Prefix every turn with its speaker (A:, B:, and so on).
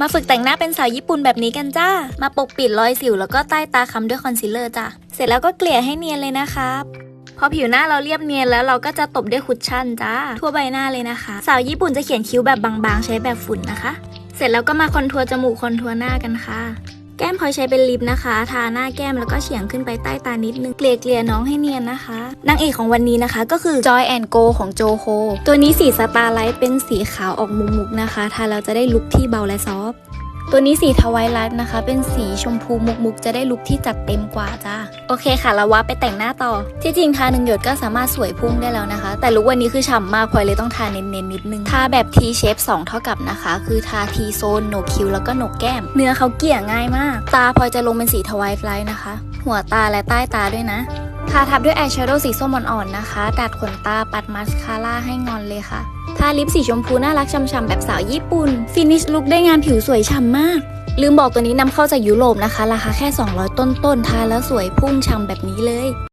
A: มาฝึกแต่งหน้าเป็นสาวญี่ปุ่นแบบนี้กันจ้า มาปกปิดรอยสิวแล้วก็ใต้ตาค้ำด้วยคอนซีลเลอร์จ้ะเสร็จแล้วก็เกลี่ยให้เนียนเลยนะครับพอผิวหน้าเราเรียบเนียนแล้วเราก็จะตบด้วยคุชชั่นจ้า ทั่วใบหน้าเลยนะคะ สาวญี่ปุ่นจะเขียนคิ้วแบบบางๆ ใช้แบบฝุ่นนะคะ เสร็จแล้วก็มาคอนทัวร์จมูกคอนทัวร์หน้ากันค่ะ แก้มพลอยใช้เป็นลิปนะคะ ทาหน้าแก้มแล้วก็เฉียงขึ้นไปใต้ตานิดนึง เกลี่ยเกลี่ยน้องให้เนียนนะคะ นางเอกของวันนี้นะคะ ก็คือ Joy and Go ของโจโฮตัวนี้สีสตาร์ไลท์เป็นสีขาวออกมุกๆนะคะ ทาแล้วจะได้ลุคที่เบาและซอฟ ตัวนี้สีทวายไลท์นะคะ เป็นสีชมพูมุกๆ จะได้ลุคที่จัดเต็มกว่าจ้าโอเคค่ะแล้วว่าไปแต่งหน้าต่อ ที่จริงทาหนึ่งหยดก็สามารถสวยพุ่งได้แล้วนะคะ แต่ลุควันนี้คือฉ่ำมากพลอยเลยต้องทาเน้นๆนิดนึงทาแบบ T shape 2เท่ากับนะคะ คือทา T โซนโหนกคิ้วแล้วก็โหนกแก้ม เนื้อเขาเกลี่ยง่ายมาก ตาพลอยจะลงเป็นสีทวายไลท์นะคะ หัวตาและใต้ตาด้วยนะทาทับด้วยอายแชโดว์สีส้มอ่อนๆนะคะดัดขนตาปัดมาสคาร่าให้งอนเลยค่ะาลิปสีชมพูน่ารักช่ำๆแบบสาวญี่ปุ่น ฟินิชลุคได้งานผิวสวยฉ่ำมาก ลืมบอกตัวนี้นำเข้าจากยุโรปนะคะ ราคาแค่ 200 ต้นๆ ทาแล้วสวยพุ่งฉ่ำแบบนี้เลย